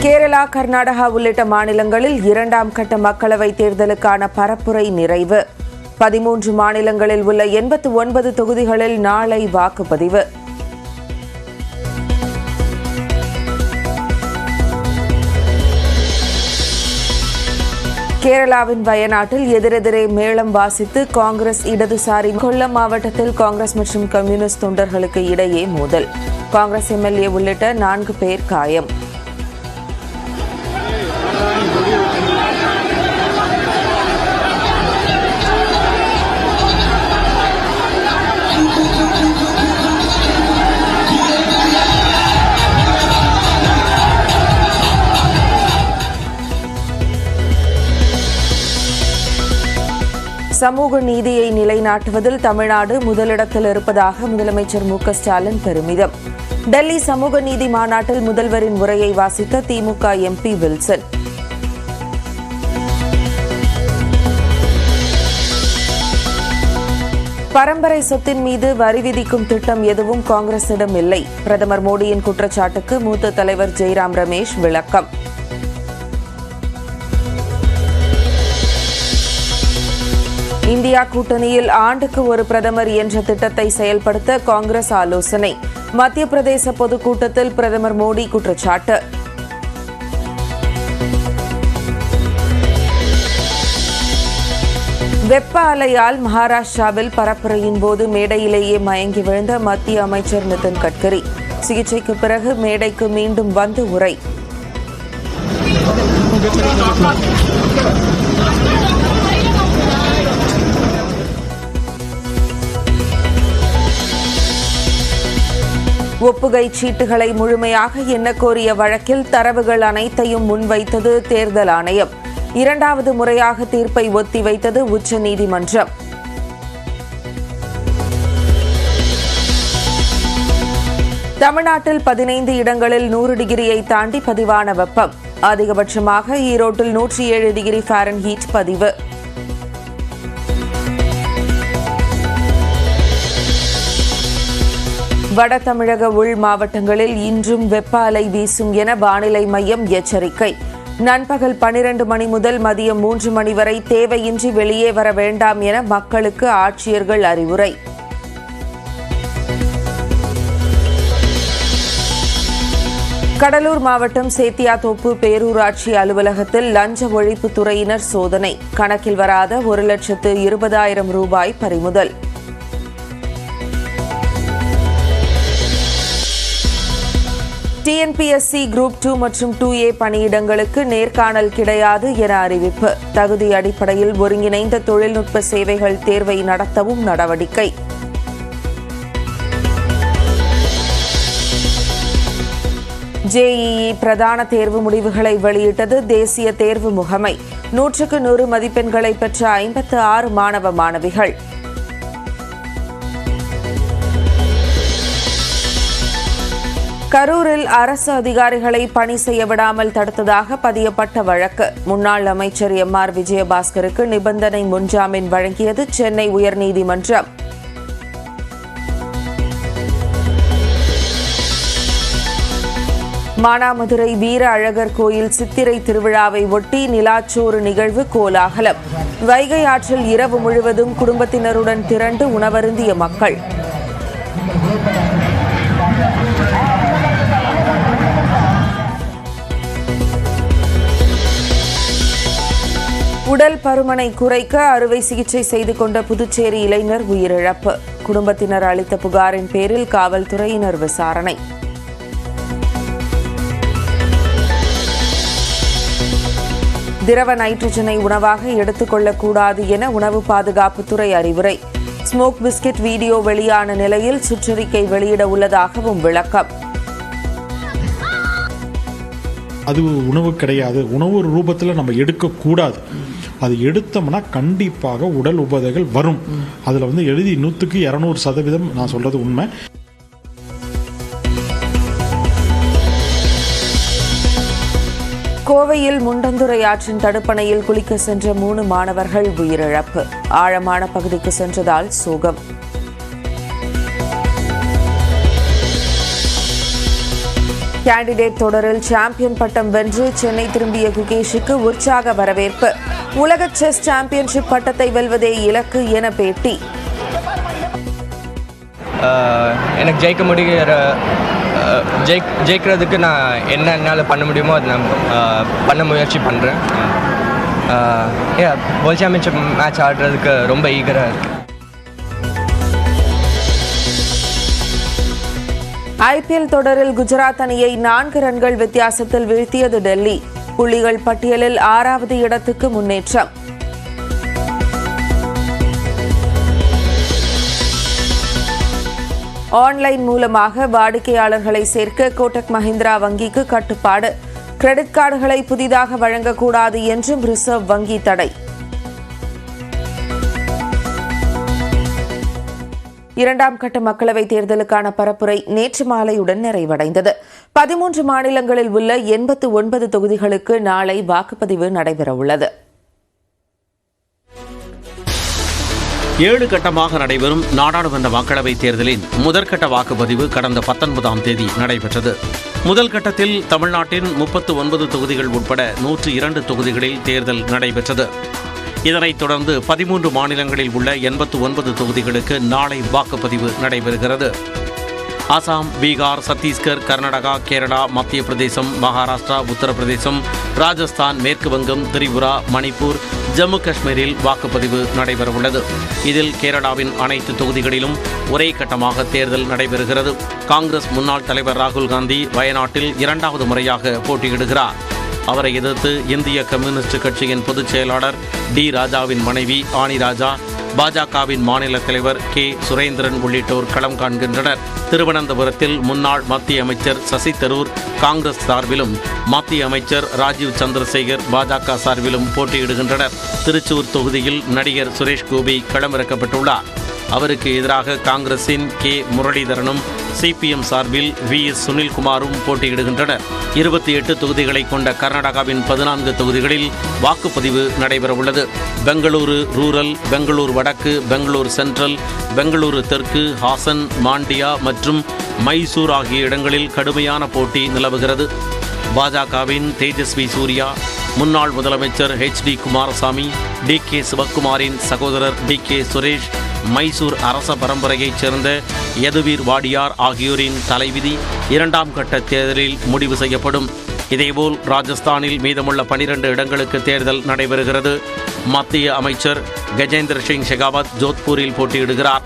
கேரளா கர்நாடகா உள்ளிட்ட மாநிலங்களில் இரண்டாம் கட்ட மக்களவைத் தேர்தலுக்கான பரப்புரை நிறைவு. பதிமூன்று மாநிலங்களில் உள்ள எண்பத்து ஒன்பது தொகுதிகளில் நாளை வாக்குப்பதிவு. கேரளாவின் வயநாட்டில் எதிரெதிரே மேளம் வாசித்து காங்கிரஸ் இடதுசாரி கொல்லம் மாவட்டத்தில் காங்கிரஸ் மற்றும் கம்யூனிஸ்ட் தொண்டர்களுக்கு இடையே மோதல். காங்கிரஸ் எம்எல்ஏ உள்ளிட்ட நான்கு பேர் காயம். சமூக நீதியை நிலைநாட்டுவதில் தமிழ்நாடு முதலிடத்தில் இருப்பதாக முதலமைச்சர் மு ஸ்டாலின் பெருமிதம். டெல்லி சமூக நீதி மாநாட்டில் முதல்வரின் உரையை வாசித்த திமுக எம்பி வில்சன். பரம்பரை சொத்தின் மீது வரி விதிக்கும் திட்டம் எதுவும் காங்கிரசிடம் இல்லை. பிரதமர் மோடியின் குற்றச்சாட்டுக்கு மூத்த தலைவர் ஜெய்ராம் ரமேஷ் விளக்கம். இந்தியா கூட்டணியில் ஆண்டுக்கு ஒரு பிரதமர் என்ற திட்டத்தை செயல்படுத்த காங்கிரஸ் ஆலோசனை. மத்திய பிரதேச பொதுக்கூட்டத்தில் பிரதமர் மோடி குற்றச்சாட்டு. வெப்ப அலையால் மகாராஷ்டிராவில் பரப்புரையின் போது மேடையிலேயே மயங்கி விழுந்த மத்திய அமைச்சர் நிதின் கட்கரி. சிகிச்சைக்கு பிறகு மேடைக்கு மீண்டும் வந்து உரை. ஒப்புகை சீட்டுகளை முழுமையாக எண்ணக்கோரிய வழக்கில் தரவுகள் அனைத்தையும் முன்வைத்தது தேர்தல் ஆணையம். இரண்டாவது முறையாக தீர்ப்பை ஒத்திவைத்தது உச்சநீதிமன்றம். தமிழ்நாட்டில் பதினைந்து இடங்களில் நூறு டிகிரியை தாண்டி பதிவான வெப்பம். அதிகபட்சமாக ஈரோட்டில் நூற்றி ஏழு டிகிரி ஃபாரன்ஹீட் பதிவு. வட தமிழக உள் மாவட்டங்களில் இன்றும் வெப்ப அலை வீசும் என வானிலை மையம் எச்சரிக்கை. நண்பகல் பனிரண்டு மணி முதல் மதியம் மூன்று மணி வரை தேவையின்றி வெளியே வர வேண்டாம் என மக்களுக்கு ஆட்சியர்கள் அறிவுரை. கடலூர் மாவட்டம் சேத்தியாத்தோப்பு பேரூராட்சி அலுவலகத்தில் லஞ்ச ஒழிப்பு துறையினர் சோதனை. கணக்கில் வராத ஒரு லட்சத்து இருபதாயிரம் ரூபாய் பறிமுதல். டிஎன்பிஎஸ்சி குரூப் டூ மற்றும் டூ ஏ பணியிடங்களுக்கு நேர்காணல் கிடையாது என அறிவிப்பு. தகுதி அடிப்படையில் ஒருங்கிணைந்த தொழில்நுட்ப சேவைகள் தேர்வை நடத்தவும் நடவடிக்கை. ஜேஇஇ பிரதான தேர்வு முடிவுகளை வெளியிட்டது தேசிய தேர்வு முகமை. நூற்றுக்கு நூறு மதிப்பெண்களை பெற்ற ஐம்பத்து ஆறு மாணவ மாணவிகள். கரூரில் அரசு அதிகாரிகளை பணி செய்ய விடாமல் தடுத்ததாக பதியப்பட்ட வழக்கு. முன்னாள் அமைச்சர் எம். ஆர். விஜயபாஸ்கருக்கு நிபந்தனை முன்ஜாமீன் வழங்கியது சென்னை உயர்நீதிமன்றம். மானாமதுரை வீர அழகர் கோயில் சித்திரை திருவிழாவை ஒட்டி நிலாச்சோறு நிகழ்வு கோலாகலம். வைகை ஆற்றில் இரவு முழுவதும் குடும்பத்தினருடன் திரண்டு உணவருந்திய மக்கள். பருமனை குறைக்க அறுவை சிகிச்சை செய்து கொண்ட புதுச்சேரி இளைஞர் உயிரிழப்பு. குடும்பத்தினர் அளித்த புகாரின் பேரில் காவல்துறையினர் விசாரணை. திரவ நைட்ரஜனை உணவாக எடுத்துக்கொள்ளக்கூடாது என உணவு பாதுகாப்புத்துறை அறிவுரை. ஸ்மோக் பிஸ்கட் வீடியோ வெளியான நிலையில் சுற்றறிக்கை வெளியிட உள்ளதாகவும் விளக்கம். அது உணவு கிடையாது. உணவு ரூபத்தில் நம்ம எடுக்கக்கூடாது. அது எடுத்தோம்னா கண்டிப்பாக உடல் உபாதைகள் வரும். அதில் வந்து எழுதி நூற்றுக்கு இரநூறு சதவீதம் நான் சொல்கிறது உண்மை. கோவையில் முண்டந்துறை ஆற்றின் தடுப்பணையில் குளிக்க சென்ற மூணு மாணவர்கள் உயிரிழப்பு. ஆழமான பகுதிக்கு சென்றதால் சோகம். கேண்டிடேட் தொடரில் சாம்பியன் பட்டம் வென்று சென்னை திரும்பிய குகேஷுக்கு உற்சாக வரவேற்பு. உலக செஸ் சாம்பியன்ஷிப் பட்டத்தை வெல்வதே இலக்கு என பேட்டி. எனக்கு ஜெயிக்க முடிகிற ஜெயிக் ஜெயிக்கிறதுக்கு நான் என்ன என்னால் பண்ண முடியுமோ அதை நான் பண்ண முயற்சி பண்ணுறேன் ஏ வேர்ல்ட் சாம்பியன்ஷிப் மேட்ச் ஆடுறதுக்கு ரொம்ப ஈகராக இருக்குது ஐபிஎல் தொடரில் குஜராத் அணியை நான்கு ரன்கள் வித்தியாசத்தில் வீழ்த்தியது டெல்லி. புள்ளிகள் பட்டியலில் ஆறாவது இடத்துக்கு முன்னேற்றம். ஆன்லைன் மூலமாக வாடிக்கையாளர்களை சேர்க்க கோட்டக் மஹிந்திரா வங்கிக்கு கட்டுப்பாடு. கிரெடிட் கார்டுகளை புதிதாக வழங்கக்கூடாது என்றும் ரிசர்வ் வங்கி தடை. இரண்டாம் கட்ட மக்களவைத் தேர்தலுக்கான பரப்புரை நேற்று மாலையுடன் நிறைவடைந்தது. பதிமூன்று மாநிலங்களில் உள்ள எண்பத்து ஒன்பது தொகுதிகளுக்கு நாளை வாக்குப்பதிவு நடைபெறவுள்ளது. ஏழு கட்டமாக நடைபெறும் நாடாளுமன்ற மக்களவைத் தேர்தலின் முதற்கட்ட வாக்குப்பதிவு கடந்த பத்தொன்பதாம் தேதி நடைபெற்றது. முதல் கட்டத்தில் தமிழ்நாட்டின் முப்பத்து ஒன்பது தொகுதிகள் உட்பட நூற்று இரண்டு தொகுதிகளில் தேர்தல் நடைபெற்றது. இதனைத் தொடர்ந்து பதிமூன்று மாநிலங்களில் உள்ள எண்பத்து ஒன்பது தொகுதிகளுக்கு நாளை வாக்குப்பதிவு நடைபெறுகிறது. அசாம் பீகார் சத்தீஸ்கர் கர்நாடகா கேரளா மத்திய பிரதேசம் மகாராஷ்டிரா உத்தரப்பிரதேசம் ராஜஸ்தான் மேற்கு வங்கம் திரிபுரா மணிப்பூர் ஜம்மு காஷ்மீரில் வாக்குப்பதிவு நடைபெறவுள்ளது. இதில் கேரளாவின் அனைத்து தொகுதிகளிலும் ஒரே கட்டமாக தேர்தல் நடைபெறுகிறது. காங்கிரஸ் முன்னாள் தலைவர் ராகுல் காந்தி வயநாட்டில் இரண்டாவது முறையாக போட்டியிடுகிறார். அவரை எதிர்த்து இந்திய கம்யூனிஸ்ட் கட்சியின் பொதுச் செயலாளர் டி ராஜாவின் மனைவி ஆனி ராஜா பாஜகவின் மாநில தலைவர் கே சுரேந்திரன் உள்ளிட்டோர் களம் காண்கின்றனர். திருவனந்தபுரத்தில் முன்னாள் மத்திய அமைச்சர் சசி தரூர் காங்கிரஸ் சார்பிலும் மத்திய அமைச்சர் ராஜீவ் சந்திரசேகர் பாஜக சார்பிலும் போட்டியிடுகின்றனர். திருச்சூர் தொகுதியில் நடிகர் சுரேஷ் கோபி களமிறக்கப்பட்டுள்ளார். அவருக்கு எதிராக காங்கிரசின் கே முரளிதரனும் சிபிஎம் சார்பில் வி எஸ் சுனில்குமாரும் போட்டியிடுகின்றனர். இருபத்தி எட்டு தொகுதிகளை கொண்ட கர்நாடகாவின் பதினான்கு தொகுதிகளில் வாக்குப்பதிவு நடைபெறவுள்ளது. பெங்களூரு ரூரல் பெங்களூர் வடக்கு பெங்களூர் சென்ட்ரல் பெங்களூரு தெற்கு ஹாசன் மாண்டியா மற்றும் மைசூர் ஆகிய இடங்களில் கடுமையான போட்டி நிலவுகிறது. பாஜகவின் தேஜஸ்வி சூர்யா முன்னாள் முதலமைச்சர் H D Kumaraswamy D K சிவக்குமாரின் சகோதரர் டி கே சுரேஷ் மைசூர் அரச பரம்பரையைச் சேர்ந்த யதுவீர் வாடியார் ஆகியோரின் தலைவிதி இரண்டாம் கட்ட தேர்தலில் முடிவு செய்யப்படும். இதேபோல் ராஜஸ்தானில் மீதமுள்ள பனிரெண்டு இடங்களுக்கு தேர்தல் நடைபெறுகிறது. மத்திய அமைச்சர் கஜேந்திர சிங் ஷெகாவத் ஜோத்பூரில் போட்டியிடுகிறார்.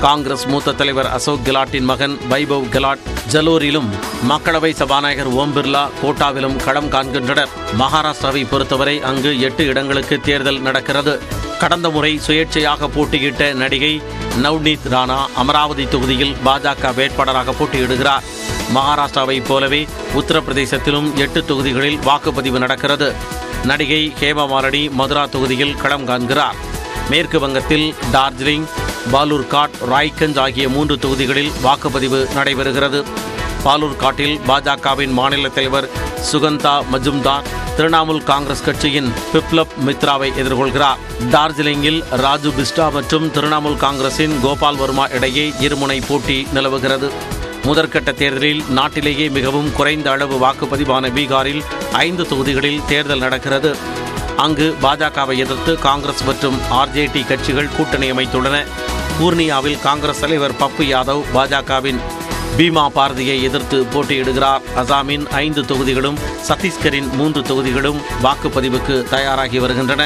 காங்கிரஸ் மூத்த தலைவர் அசோக் கெலாட்டின் மகன் வைபவ் கெலாட் ஜலோரிலும் மக்களவை சபாநாயகர் ஓம் பிர்லா கோட்டாவிலும் களம் காண்கின்றனர். மகாராஷ்டிராவை பொறுத்தவரை அங்கு எட்டு இடங்களுக்கு தேர்தல் நடக்கிறது. கடந்த முறை சுயேட்சையாக போட்டியிட்ட நடிகை நவ்னீத் ராணா அமராவதி தொகுதியில் பாஜக வேட்பாளராக போட்டியிடுகிறார். மகாராஷ்டிராவைப் போலவே உத்தரப்பிரதேசத்திலும் எட்டு தொகுதிகளில் வாக்குப்பதிவு நடக்கிறது. நடிகை ஹேமமாலினி மதுரா தொகுதியில் களம் காண்கிறார். மேற்கு வங்கத்தில் டார்ஜிலிங் பாலூர்காட் ராய்கஞ்ச் ஆகிய மூன்று தொகுதிகளில் வாக்குப்பதிவு நடைபெறுகிறது. பாலூர்காட்டில் பாஜகவின் மாநில தலைவர் சுகந்தா மஜும்தார் திரிணாமுல் காங்கிரஸ் கட்சியின் பிப்லப் மித்ராவை எதிர்கொள்கிறார். டார்ஜிலிங்கில் ராஜு பிஸ்டா மற்றும் திரிணாமுல் காங்கிரசின் கோபால் வர்மா இடையே இருமுனை போட்டி நிலவுகிறது. முதற்கட்ட தேர்தலில் நாட்டிலேயே மிகவும் குறைந்த அளவு வாக்குப்பதிவான பீகாரில் ஐந்து தொகுதிகளில் தேர்தல் நடக்கிறது. அங்கு பாஜகவை எதிர்த்து காங்கிரஸ் மற்றும் ஆர்ஜேடி கட்சிகள் கூட்டணி அமைத்துள்ளன. பூர்ணியாவில் காங்கிரஸ் தலைவர் பப்பு யாதவ் பாஜகவின் பீமா பாரதியை எதிர்த்து போட்டியிடுகிறார் அசாமின் ஐந்து தொகுதிகளும் சத்தீஸ்கரின் மூன்று தொகுதிகளும் வாக்குப்பதிவுக்கு தயாராகி வருகின்றன.